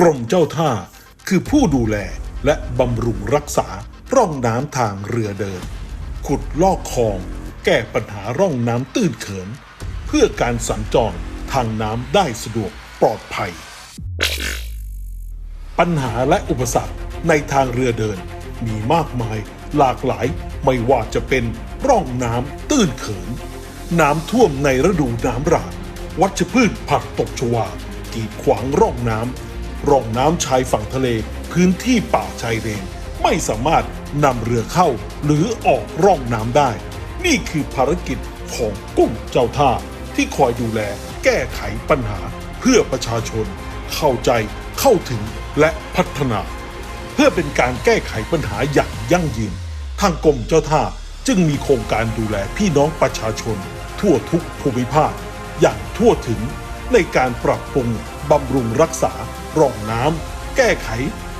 กรมเจ้าท่า คือผู้ดูแลและบำรุงรักษาร่องน้ำทางเรือเดิน ขุดลอกคลอง แก้ปัญหาร่องน้ำตื้นเขิน เพื่อการสัญจรทางน้ำได้สะดวกปลอดภัย ปัญหาและอุปสรรคในทางเรือเดินมีมากมายหลากหลายไม่ว่าจะเป็นร่องน้ำตื้นเขิน น้ำท่วมในฤดูน้ำหลากวัชพืชผักตกชวากีดขวางร่องน้ำ ร่องน้ำชายฝั่งทะเล พื้นที่ป่าชายเลน ไม่สามารถนำเรือเข้าหรือออกร่องน้ำได้ นี่คือภารกิจของกุ้งเจ้าท่า ที่คอยดูแลแก้ไขปัญหาเพื่อประชาชน เข้าใจเข้าถึงและพัฒนา เพื่อเป็นการแก้ไขปัญหาอย่างยั่งยืน ทางกรมเจ้าท่าจึงมีโครงการดูแลพี่น้องประชาชน ทั่วทุกภูมิภาคอย่างทั่วถึงในการปรับปรุง บำรุงรักษา ร่องน้ำ แก้ไข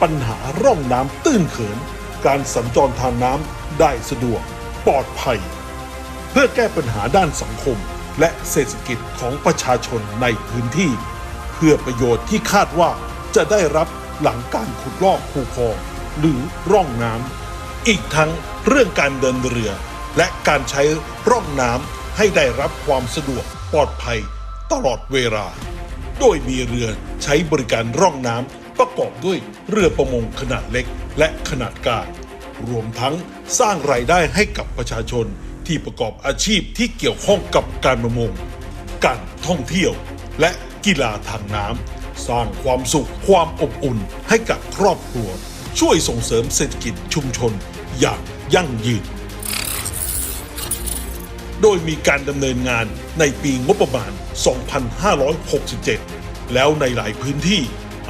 ปัญหาร่องน้ำตื้นเขิน การสัญจรทางน้ำได้สะดวก ปลอดภัย เพื่อแก้ปัญหาด้านสังคม และเศรษฐกิจของประชาชนในพื้นที่ เพื่อประโยชน์ที่คาดว่าจะได้รับหลังการขุดลอกคูคลองหรือร่องน้ำอีกทั้งเรื่องการเดินเรือ และการใช้ร่องน้ำให้ได้รับความสะดวกปลอดภัยตลอดเวลา โดยมีเรือใช้บริการร่องน้ำประกอบด้วยเรือประมงขนาดเล็กและขนาดกลางรวมทั้งสร้างรายได้ให้กับประชาชนที่ประกอบอาชีพที่เกี่ยวข้องกับการประมง การท่องเที่ยว และกีฬาทางน้ำสร้างความสุขความอบอุ่นให้กับครอบครัว ช่วยส่งเสริมเศรษฐกิจชุมชนอย่างยั่งยืน โดยมีการดำเนินงานในปีงบประมาณ 2567 แล้วในหลายพื้นที่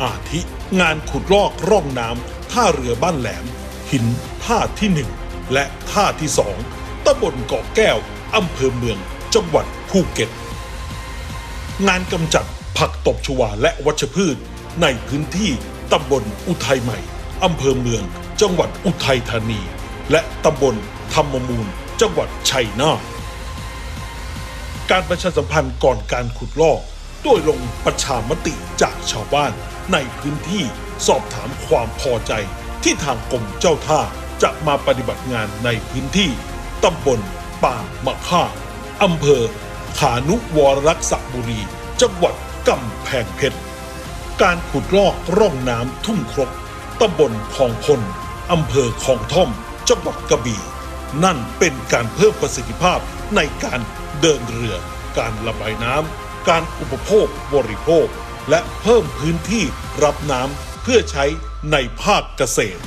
อาทิงานขุดลอกร่องน้ำท่าเรือบ้านแหลม หินท่าที่ 1 และท่าที่ 2ตำบลเกาะแก้วอำเภอเมือง จังหวัดภูเก็ต งานกำจัดผักตบชวาและวัชพืช ในพื้นที่ตำบลอุทัยใหม่อำเภอเมือง จังหวัดอุทัยธานี และตำบลธรรมมูล จังหวัดชัยนาท การประชาสัมพันธ์ก่อนการขุดลอกโดยลงประชามติจากชาวบ้าน ในพื้นที่สอบถามความพอใจที่ทางกรมเจ้าท่าจะมาปฏิบัติงานในพื้นที่ตำบลป่ามะค่าอำเภอ ขานุวรรักษบุรี จังหวัดกำแพงเพชร การขุดลอกร่องน้ำทุ่งครกตำบลคลองพลอำเภอคลองท่อม จังหวัดกระบี่ นั่นเป็นการเพิ่มประสิทธิภาพในการเดินเรือ การระบายน้ำการอุปโภคบริโภค และเพิ่มพื้นที่รับน้ำเพื่อใช้ในภาคเกษตร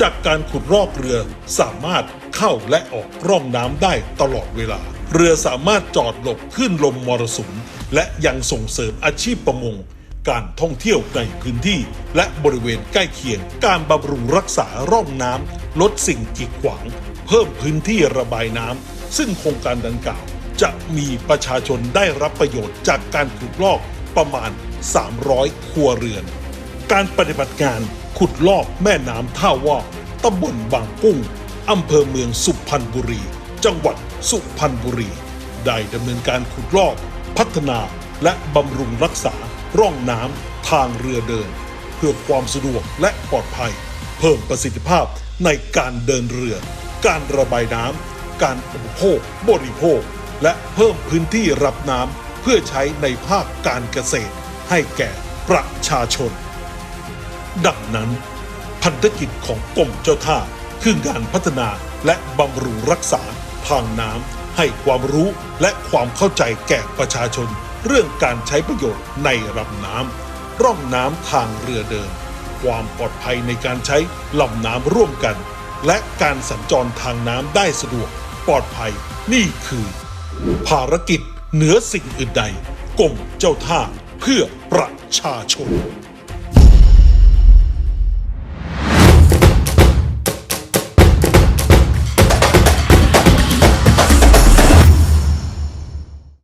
จากการขุดลอกเรือสามารถเข้าและออกร่องน้ำได้ตลอดเวลา เรือสามารถจอดหลบขึ้นลมมรสุม และยังส่งเสริมอาชีพประมงการท่องเที่ยวในพื้นที่ และบริเวณใกล้เคียง การบำรุงรักษาร่องน้ำลดสิ่งกีดขวาง เพิ่มพื้นที่ระบายน้ำซึ่งโครงการดังกล่าว จะมีประชาชนได้รับประโยชน์จากการขุดลอกประมาณ 300 ครัวเรือน การปฏิบัติงานขุดลอกแม่น้ำท่าว่าตำบลบางกุ้งอำเภอเมืองสุพรรณบุรี จังหวัดสุพรรณบุรี ได้ดำเนินการขุดลอก พัฒนาและบำรุงรักษาร่องน้ำทางเรือเดิน เพื่อความสะดวกและปลอดภัย เพิ่มประสิทธิภาพในการเดินเรือ การระบายน้ำการอุปโภคบริโภค และเพิ่มพื้นที่รับน้ำเพื่อใช้ในภาคการเกษตร ให้แก่ประชาชน ดังนั้น พันธกิจของกรมเจ้าท่าคืองานพัฒนาและบำรุงรักษาทางน้ำให้ความรู้และความเข้าใจแก่ประชาชน เรื่องการใช้ประโยชน์ในลำน้ำร่องน้ำทางเรือเดิน ความปลอดภัยในการใช้ลำน้ำร่วมกัน และการสัญจรทางน้ำได้สะดวกปลอดภัยนี่คือ ภารกิจเหนือสิ่งอื่นใดกรมเจ้าท่าเพื่อประชาชน